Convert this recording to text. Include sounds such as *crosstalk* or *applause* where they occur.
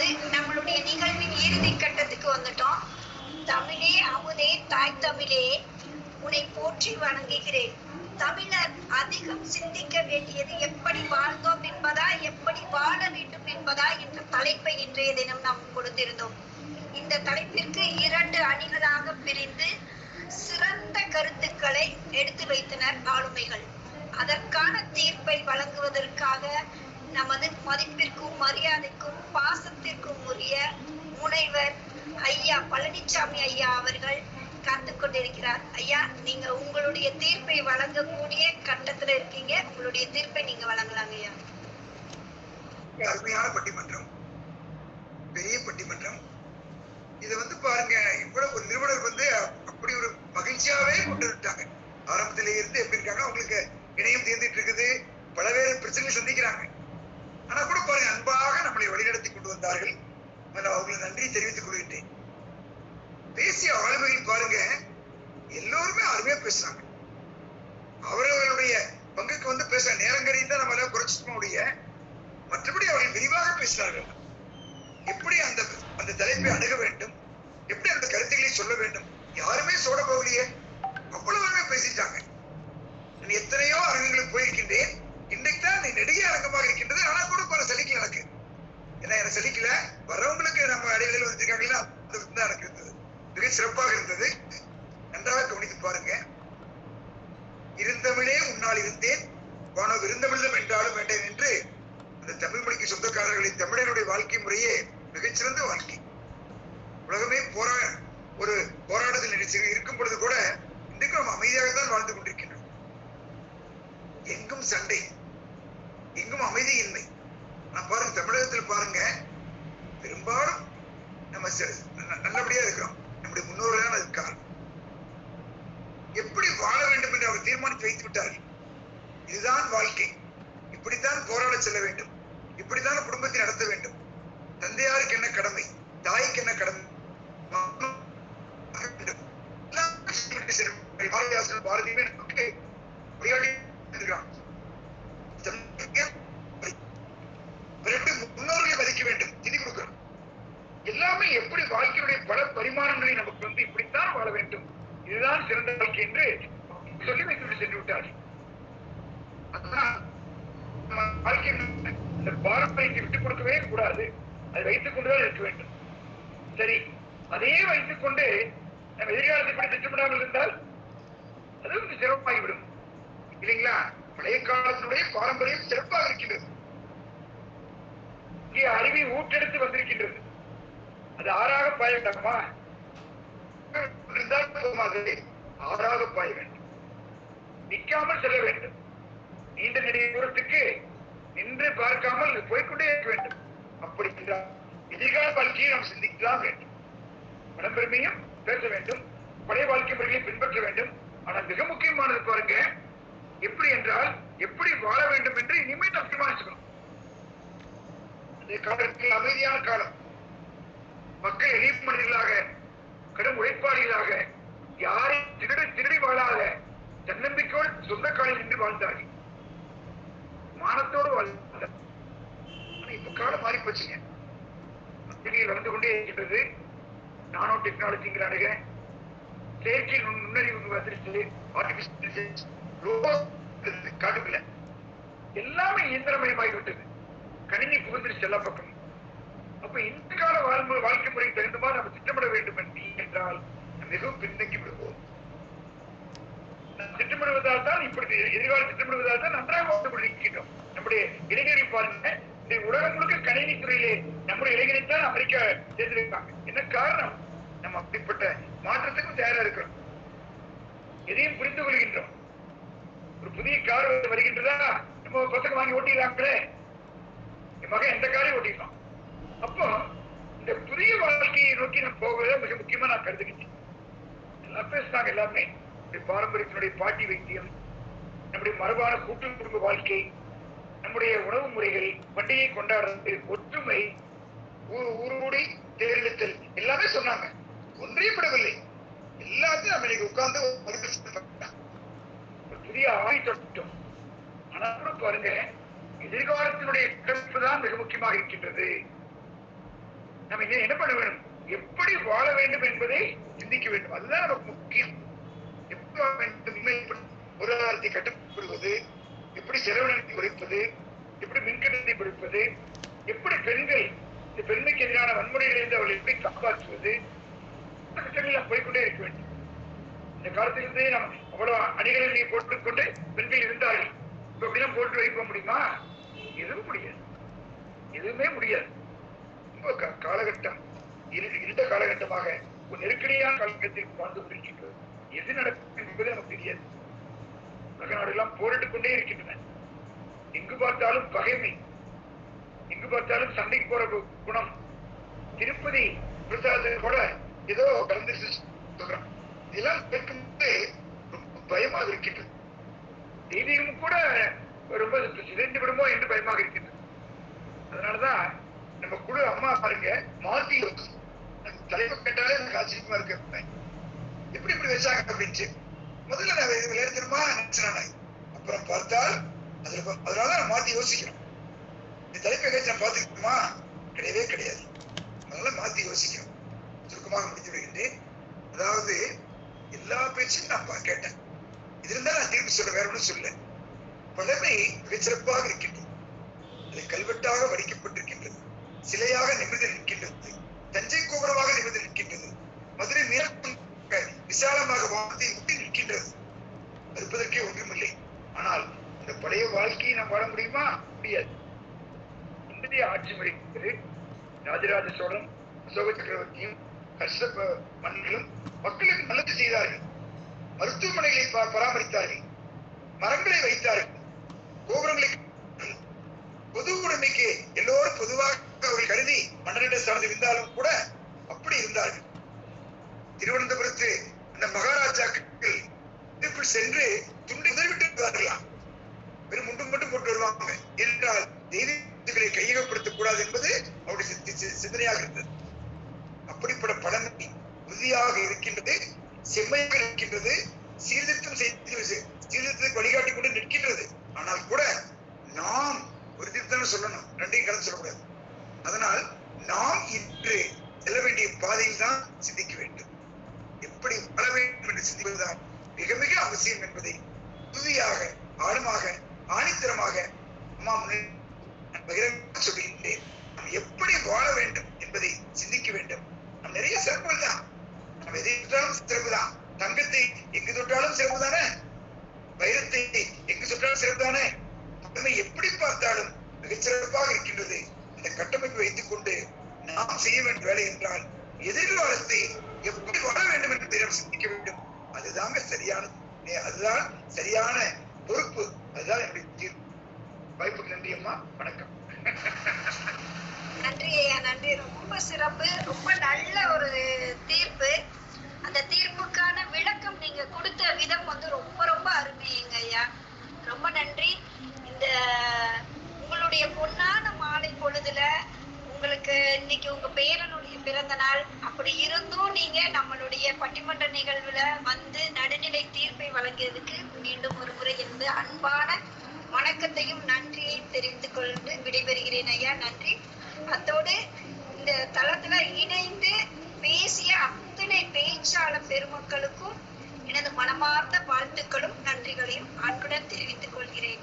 அதாவது நம்மளுடைய நிகழ்வின் இறுதி கட்டத்துக்கு வந்துட்டோம். தமிழே அமுதே தாய் தமிழே உன்னை போற்றி வணங்குகிறேன். தமிழர் அதிகம் சிந்திக்க வேண்டியது எப்படி வாழ்ந்தோம் என்பதா எப்படி வாழ வேண்டும் என்பதா என்ற தலைப்பை இன்றைய தினம் நாம் கொடுத்திருந்தோம். இந்த தலைப்பிற்கு இரண்டு அணிகளாக பிரிந்து சிறந்த கருத்துக்களை எடுத்து வைத்தனர் ஆளுமைகள். அதற்கான தீர்ப்பை வழங்குவதற்காக நமது மதிப்பிற்கும் மரியாதைக்கும் பாசத்திற்கும் உரிய முனைவர் ஐயா பழனிசாமி ஐயா அவர்கள் காத்து கொண்டிருக்கிறார். ஐயா நீங்க உங்களுடைய தீர்ப்பை வழங்கக்கூடிய கட்டத்துல இருக்கீங்க. உங்களுடைய தீர்ப்பை நீங்க வழங்கலாங்க ஐயா. அருமையான பட்டிமன்றம். பெரிய பட்டிமன்றம். இதை வந்து பாருங்க இவ்வளவு ஒரு நிறுவனர் வந்து அப்படி ஒரு மகிழ்ச்சியாவே கொண்டு வந்துட்டாங்க ஆரம்பத்திலே இருந்து எப்படி இருக்காங்க அவங்களுக்கு இணையம் தீர்ந்துட்டு இருக்குது. பலவேறு பிரச்சனை சந்திக்கிறாங்க. ஆனா கூட பாருங்க அன்பாக நம்மளை வழிநடத்தி கொண்டு வந்தார்கள். நான் அவங்களுக்கு நன்றி தெரிவித்துக் கொள்கின்றேன். பேசிய ஆளுமையில் பாருங்க எல்லோருமே அருமையா பேசுறாங்க. அவரவர்களுடைய பங்குக்கு வந்து பேச நேரங்கரையை தான் நம்ம எல்லாம் குறைச்சிக்க முடிய மற்றபடி அவர்கள் விரிவாக பேசினார்கள் எப்படி அந்த அந்த தலைப்பை அணுக வேண்டும்? எப்படி அந்த கருத்துக்களை சொல்ல வேண்டும்? யாருமே சொல்ல போகலையே. அவ்வளவு பேசிட்டாங்க. நான் எத்தனையோ அருமைகளுக்கு போயிருக்கின்றேன். ஏன்னா எனக்கு சலிக்கல. வரவங்களுக்கு நம்ம அடைகளில் வந்திருக்காங்களா அது தான் எனக்கு இருந்தது. மிக சிறப்பாக இருந்தது. நன்றாக கவனித்து பாருங்க. இருந்தமிழே உன்னால் இருந்தேன். வானோ விருந்தமிழம் என்றாலும் வேண்டேன் என்று அந்த தமிழ் மொழிக்கு சொந்தக்காரர்களின் தமிழனுடைய வாழ்க்கை முறையே மிகச்சிறந்த வாழ்க்கை. உலகமே போரா ஒரு போராட்டத்தில் நினைச்சு இருக்கும் பொழுது கூட இன்றைக்கு நம்ம அமைதியாக தான் வாழ்ந்து கொண்டிருக்கின்றோம். எங்கும் சண்டை எங்கும் அமைதியின்மை பாருங்க தமிழகத்தில் பாருங்க பெரும்பாலும் நம்ம நல்லபடியா இருக்கிறோம். நம்முடைய முன்னோர்கள் தான் அதுக்கு காரணம். எப்படி வாழ வேண்டும் என்று அவர் தீர்மானித்து வைத்து விட்டார்கள் இதுதான் வாழ்க்கை. இப்படித்தான் போராட செல்ல வேண்டும். இப்படித்தான் குடும்பத்தை நடத்த வேண்டும். தந்தையாருக்கு என்ன கடமை? தாய்க்கு என்ன கடமை வேண்டும். எல்லாம் சொல்லிட்டு செல்லும். பாரதிதாசன் பாரதியுமே நமக்கு வழிகாட்டி இருக்கிறான். தமிழக பிறகு முன்னோர்களை மதிக்க வேண்டும் திதி கொடுக்கிறோம் எல்லாமே எப்படி வாழ்க்கையுடைய பல பரிமாணங்களை நமக்கு வந்து இப்படித்தான் வாழ வேண்டும்? இதுதான் சிறந்த வாழ்க்கை என்று சொல்லி வைத்துவிட்டு சென்று விட்டார். வாழ்க்கை இந்த பாரம்பரியத்தை விட்டுக் கொடுக்கவே கூடாது. அதை வைத்துக் கொண்டுதான் இருக்க வேண்டும். சரி அதையே வைத்துக் கொண்டு நம்ம எதிர்காலத்தை படி திட்டமிடாமல் இருந்தால் அது வந்து சிறப்பாகிவிடும். இல்லைங்களா? பழைய காலத்தினுடைய பாரம்பரியம் சிறப்பாக இருக்கின்றது. இங்கே அறிவை ஊட்டெடுத்து வந்திருக்கின்றது. அது ஆறாக பாய வேண்டாமா இருந்தால் ஆறாக பாய வேண்டும். நிற்காமல் செல்ல வேண்டும். நீண்ட நெடிய தூரத்துக்கு நின்று பார்க்காமல் போய்க்கொண்டே இருக்க வேண்டும். அப்படி இருந்தால் எதிர்கால வாழ்க்கையை நாம் சிந்திக்கலாம் வேண்டும். பரம்பெருமையும் பேச வேண்டும். பழைய வாழ்க்கை முறைகளை பின்பற்ற வேண்டும். ஆனால் மிக முக்கியமானது பாருங்க எப்படி என்றால் எப்படி வாழ வேண்டும் என்று இனிமேல் நாம் தீர்மானிச்சுக்கணும். இந்த காலத்தில் அமைதியான காலம். மக்கள் எளிய மனிதர்களாக கடும் உழைப்பாளிகளாக யாரையும் திருடி திருடி வாழாத தன்னம்பிக்கையோடு சொந்த காலில் நின்று வாழ்ந்தார்கள். மானத்தோடு வாழ்ந்தார் இப்ப காலம் மாறி போச்சுங்க. பத்திரிகையில் வளர்ந்து கொண்டே இருக்கின்றது. நானோ டெக்னாலஜிங்கிறானுங்க செயற்கை நுண்ணறிவு வந்துருச்சு ஆர்டிபிஷியல் காட்டுக்குள்ள எல்லாமே இயந்திரமயமாகி விட்டது கணினி புகுந்துருச்சு எல்லா பக்கம் அப்ப இந்த கால வாழ்க்கை முறை தகுந்தமா நம்ம திட்டமிட வேண்டும் என்றால் மிகவும் பின்தங்கி விடுவோம். திட்டமிடுவதால் தான் இப்படி எதிர்கால திட்டமிடுவதால் தான் நன்றாக வாழ்ந்து கொண்டிருக்கின்றோம். நம்முடைய இளைஞரை பாருங்க இந்த உலகம் முழுக்க கணினி துறையிலே நம்முடைய இளைஞரை தான் அமெரிக்கா தேர்ந்தெடுப்பாங்க என்ன காரணம்? நம்ம அப்படிப்பட்ட மாற்றத்துக்கும் தயாரா இருக்கிறோம். எதையும் புரிந்து கொள்கின்றோம். ஒரு புதிய கார் வருகின்றதா? நம்ம பசங்க வாங்கி ஓட்டிடலாங்களே என் மகன் எந்த காரையும் ஓட்டிடலாம் அப்போ இந்த புதிய வாழ்க்கையை நோக்கி நம்ம போவதை மிக முக்கியமா நான் கருதுகிட்டேன் எல்லாம் பேசுனாங்க எல்லாமே. பாரம்பரியத்தினுடைய பாட்டி வைத்தியம் நம்முடைய மரபான கூட்டு குடும்ப வாழ்க்கை நம்முடைய உணவு முறைகள் பண்டிகை கொண்டாடுறது ஒற்றுமை ஊர் ஊரோடி தேர்ந்தெடுத்தல் எல்லாமே சொன்னாங்க. ஒன்றே படவில்லை எல்லாத்தையும் நம்ம உட்கார்ந்து ஒரு புதிய ஆய் தொட்டோம். ஆனா கூட பாருங்க எதிர்காலத்தினுடைய கட்டமைப்பு தான் மிக முக்கியமாக இருக்கின்றது. நம்ம என்ன பண்ண வேண்டும்? எப்படி வாழ வேண்டும் என்பதை சிந்திக்க வேண்டும். அதுதான் நமக்கு முக்கியம். எப்படி வாழ வேண்டும் பொருளாதாரத்தை கட்டுப்படுவது எப்படி செலவினத்தை குறைப்பது எப்படி மின்கட்டணத்தை குறைப்பது எப்படி பெண்கள் இந்த பெண்மைக்கு எதிரான வன்முறைகளிலிருந்து அவளை எப்படி காப்பாற்றுவது இந்த திட்டங்கள் போய்க்கொண்டே இருக்க வேண்டும். இந்த காலத்திலிருந்தே நாம் அவ்வளவு அணிகளை போட்டுக்கொண்டு பெண்கள் இருந்தார்கள். இப்ப அப்படிலாம் போட்டு வைக்க முடியுமா? எதுவும் முடியாது. எதுவுமே முடியாது. காலகட்டம். இந்த இருண்ட காலகட்டமாக ஒரு நெருக்கடியான காலகட்டத்தில் வாழ்ந்து கொண்டிருக்கின்றது. எது நடக்கும் என்பது நமக்கு தெரியாது. உலக நாடுகள்லாம் போரிட்டுக் கொண்டே இருக்கின்றன. எங்கு பார்த்தாலும் பகைமை எங்கு பார்த்தாலும் சண்டைக்கு போற குணம். திருப்பதி பிரசாதத்தை கூட ஏதோ கலந்து சொல்றான். இதெல்லாம் கேட்கும்போது ரொம்ப பயமாக இருக்கின்றது. தெய்வீகமும் கூட ரொம்ப சிதைந்து விடுமோ என்று பயமாக இருக்கின்றது. அதனாலதான் நம்ம குழு அம்மா பாருங்க மாத்தி தலைவர் அந்த கேட்டாலே எனக்கு ஆச்சரியமா இருக்கு. எப்படி இப்படி வச்சாங்க அப்படின்ட்டு. முதல்ல நான் விளையாடுமா நினைச்சேன் அப்புறம் பார்த்தால் அதுல அதனால நான் மாத்தி யோசிக்கிறோம் இந்த தலைப்பை கேட்டு நான் பார்த்துக்கணுமா? கிடையவே கிடையாது. அதனால மாத்தி யோசிக்கிறோம் சுருக்கமாக முடித்து விடுகின்றேன். அதாவது எல்லா பேச்சையும் நான் கேட்டேன். இது இருந்தா நான் திருப்பி சொல்ல வேற ஒன்றும் சொல்ல பழமை மிகச்சிறப்பாக இருக்கின்றது. அது கல்வெட்டாக வடிக்கப்பட்டிருக்கின்றது. சிலையாக நிமிர்ந்து நிற்கின்றது. தஞ்சை கோபுரமாக நிமிர்ந்து நிற்கின்றது. மதுரை மீனாட்சி விசாலமாக வானத்தை முட்டி நிற்கின்றது. இருப்பதற்கே ஒன்றுமில்லை. ஆனால் இந்த பழைய வாழ்க்கையை நாம் வாழ முடியுமா? முடியாது. இந்திய ஆட்சி முறை ராஜராஜ சோழன் அசோக சக்கரவர்த்தியும் கஷ்டப்ப மன்னர்களும் மக்களுக்கு நல்லது செய்தார்கள். மருத்துவமனைகளை ப- பராமரித்தார்கள். மரங்களை வைத்தார்கள். கோபுரங்களை பொது உடைமைக்கு எல்லோரும் சிந்தனையாக இருந்தது. அப்படிப்பட்ட பழமை உறுதியாக இருக்கின்றது செம்மையாக இருக்கின்றது சீர்திருத்தம் செய்து சீர்திருத்தத்தை வழிகாட்டி கொண்டு நிற்கின்றது. ஆனால் கூட நாம் ஒரு திருத்தம் சொல்லணும் ரெண்டையும் கலந்து சொல்லக்கூடாது. அதனால் நாம் இன்று செல்ல வேண்டிய பாதையில் தான் சிந்திக்க வேண்டும். எப்படி வர வேண்டும் என்று சிந்திப்பதுதான் மிக மிக அவசியம் என்பதை உறுதியாக ஆழமாக ஆணித்தரமாக அம்மா முன்னே பகிரங்க சொல்கின்றேன் எப்படி வாழ வேண்டும் என்பதை சிந்திக்க வேண்டும். நம்ம நிறைய சிறப்புகள் தான். நம்ம எதை தொட்டாலும் சிறப்பு தான். தங்கத்தை எங்கு தொட்டாலும் சிறப்பு தானே? வைரத்தை எங்கு தொட்டாலும் சிறப்பு தானே? எப்படி பார்த்தாலும் மிகச்சிறப்பாக இருக்கின்றது. இந்த கட்டமைப்பு வைத்துக் கொண்டு நாம் செய்ய வேண்டிய வேலை என்றால் எதிர்காலத்தை எப்படி வாழ வேண்டும் என்பதை நாம் சிந்திக்க வேண்டும். அதுதாங்க சரியானது அதுதான் சரியான பொறுப்பு. அதுதான் என்னுடைய தீர்ப்பு. வாய்ப்புக்கு நன்றி அம்மா. வணக்கம். *laughs* நன்றி ஐயா நன்றி. ரொம்ப சிறப்பு ரொம்ப நல்ல ஒரு தீர்ப்பு. அந்த தீர்ப்புக்கான விளக்கம் நீங்க கொடுத்த விதம் வந்து ரொம்ப ரொம்ப அருமைங்க ஐயா. ரொம்ப நன்றி. இந்த உங்களுடைய பொன்னான மாலை பொழுதுல உங்களுக்கு இன்னைக்கு உங்க பேரனுடைய பிறந்த நாள். அப்படி இருந்தும் நீங்க நம்மளுடைய பட்டிமன்ற நிகழ்வுல வந்து நடுநிலை தீர்ப்பை வழங்கியதுக்கு மீண்டும் ஒரு முறை இருந்து அன்பான வணக்கத்தையும் நன்றி தெரிந்து கொண்டு விடைபெறுகிறேன் ஐயா. நன்றி. அதோடு இந்த தளத்துல இணைந்து பேசிய அத்தனை பேச்சாளர் பெருமக்களுக்கும் எனது மனமார்ந்த வாழ்த்துக்களும் நன்றிகளையும் அன்புடன் தெரிவித்துக் கொள்கிறேன்.